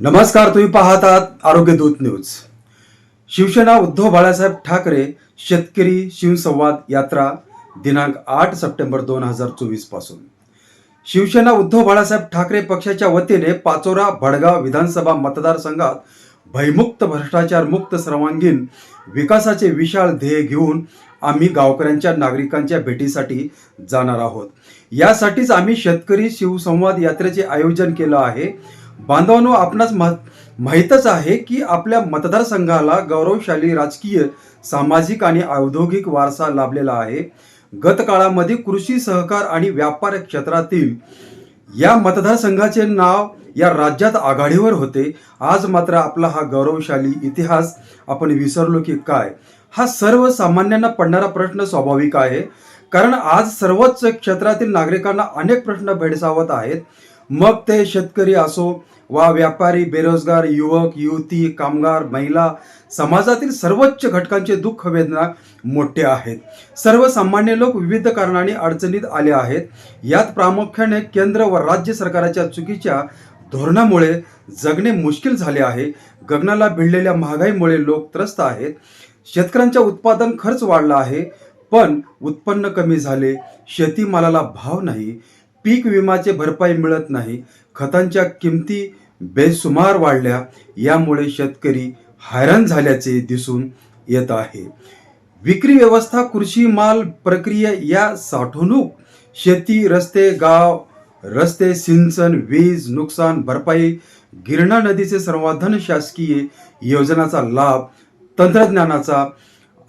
नमस्कार तुम्ही पाहतात आरोग्य दूत न्यूज. शिवसेना उद्धव बाळासाहेब ठाकरे शेतकरी शिवसंवाद यात्रा दिनांक आठ सप्टेंबर दोन हजार चोवीसपासून. शिवसेना उद्धव बाळासाहेब ठाकरे पक्षाच्या वतीने पाचोरा भडगाव विधानसभा मतदारसंघात भयमुक्त भ्रष्टाचार मुक्त सर्वांगीण विकासाचे विशाल ध्येय घेऊन आम्ही गावकऱ्यांच्या नागरिकांच्या भेटीसाठी जाणार आहोत. यासाठीच आम्ही शेतकरी शिवसंवाद यात्रेचे आयोजन केलं आहे. बांधवांनो आपणास माहीतच आहे की आपल्या मतदारसंघाला गौरवशाली राजकीय सामाजिक आणि औद्योगिक वारसा लाभलेला आहे. गत काळामध्ये कृषी सहकार आणि व्यापार क्षेत्रातील या मतदारसंघाचे नाव या राज्यात आघाडीवर होते. आज मात्र आपला हा गौरवशाली इतिहास आपण विसरलो की काय? हा सर्वसामान्यांना पडणारा प्रश्न स्वाभाविक आहे. कारण आज सर्वच क्षेत्रातील नागरिकांना अनेक प्रश्न भेडसावत आहेत. मग ते शेतकरी असो वा व्यापारी बेरोजगार युवक युवती कामगार महिला समाजातील सर्वोच्च घटकांचे दुःख वेदना मोठे आहेत. सर्वसामान्य लोक विविध कारणाने अडचणीत आले आहेत. यात प्रामुख्याने केंद्र व राज्य सरकारच्या चुकीच्या धोरणामुळे जगणे मुश्किल झाले आहे. गगनाला भिडलेल्या महागाईमुळे लोक त्रस्त आहेत. शेतकऱ्यांच्या उत्पादन खर्च वाढला आहे पण उत्पन्न कमी झाले. शेतीमालाला भाव नाही. पीक विमाचे भरपाई मिळत नाही. खतांच्या किमती बेसुमार वाढल्या. यामुळे शेतकरी हैराण झाल्याचे दिसून येत आहे. विक्री व्यवस्था कृषी माल प्रक्रिया या साठवणूक शेती रस्ते गाव रस्ते सिंचन वीज नुकसान भरपाई गिरणा नदीचे संवर्धन शासकीय योजनाचा लाभ तंत्रज्ञानाचा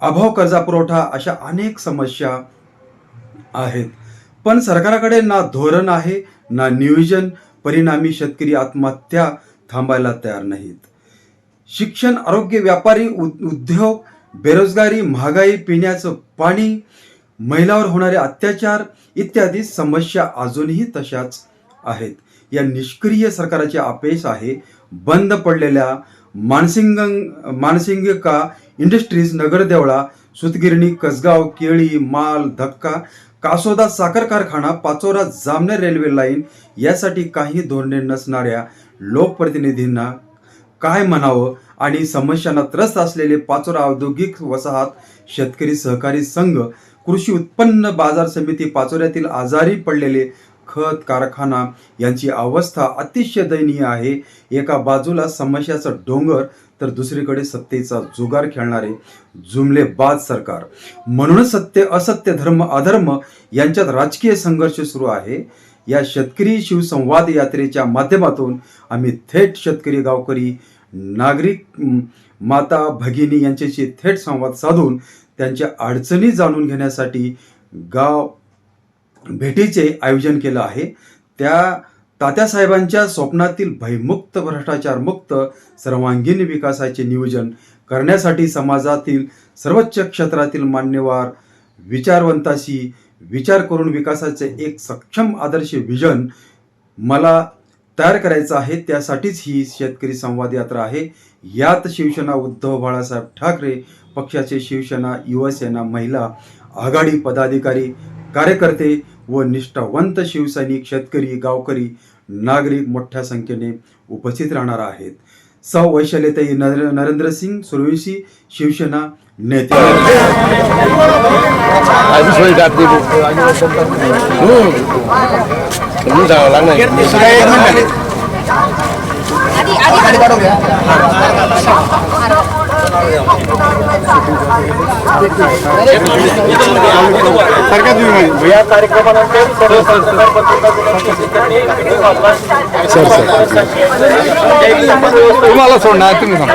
अभाव कर्जा पुरवठा अशा अनेक समस्या आहेत. पण सरकारकडे ना धोरण आहे ना नियोजन. परिणामी शेतकरी आत्महत्या थांबायला तयार नाहीत. शिक्षण आरोग्य व्यापारी उद्योग बेरोजगारी महागाई पिण्याचं पाणी महिलावर होणारे अत्याचार इत्यादी समस्या अजूनही तशाच आहेत. या निष्क्रिय सरकारचे अपयश आहे. बंद पडलेल्या मानसिंग मानसिंगिका इंडस्ट्रीज नगरदेवळा सुतगिरणी कसगाव केळी माल धक्का कासोदा साखर कारखाना पाचोरा जामनेर रेल्वे लाईन यासाठी काही धोरणे नसणाऱ्या लोकप्रतिनिधींना काय म्हणावं आणि समस्यांना त्रस्त असलेले पाचोरा औद्योगिक वसाहत शेतकरी सहकारी संघ कृषी उत्पन्न बाजार समिती पाचोऱ्यातील आजारी पडलेले खत कारखाना यांची अवस्था अतिशय दयनीय आहे. एका बाजूला समस्याचा डोंगर तर दुसरीकडे सत्तेचा जुगार खेळणारे जुमलेबाज सरकार. म्हणून सत्य असत्य धर्म अधर्म यांच्यात राजकीय संघर्ष सुरू आहे. या शेतकरी शिवसंवाद यात्रेच्या माध्यमातून आम्ही थेट शेतकरी गावकरी नागरिक माता भगिनी यांच्याशी थेट संवाद साधून त्यांच्या अडचणी जाणून घेण्यासाठी गाव भेटीचे आयोजन केलं आहे. त्या तात्यासाहेबांच्या स्वप्नातील भयमुक्त भ्रष्टाचारमुक्त सर्वांगीण विकासाचे नियोजन करण्यासाठी समाजातील सर्वोच्च क्षेत्रातील मान्यवर विचारवंताशी विचार करून विकासाचे एक सक्षम आदर्श विजन मला तयार करायचं आहे. त्यासाठीच ही शेतकरी संवाद यात्रा आहे. यात शिवसेना उद्धव बाळासाहेब ठाकरे पक्षाचे शिवसेना युवसेना महिला आघाडी पदाधिकारी कार्यकर्ते व निष्ठावंत शिवसैनिक शेतकरी गावकरी नागरिक मोठ्या संख्येने उपस्थित राहणार आहेत. सौ वैशाल्यताई नर नरेंद्र सिंग सुरवेशी शिवसेना नेते लागणार या कार्यक्रमानंतर सर्व सर तुम्हाला सोडणार तुम्ही सांगा.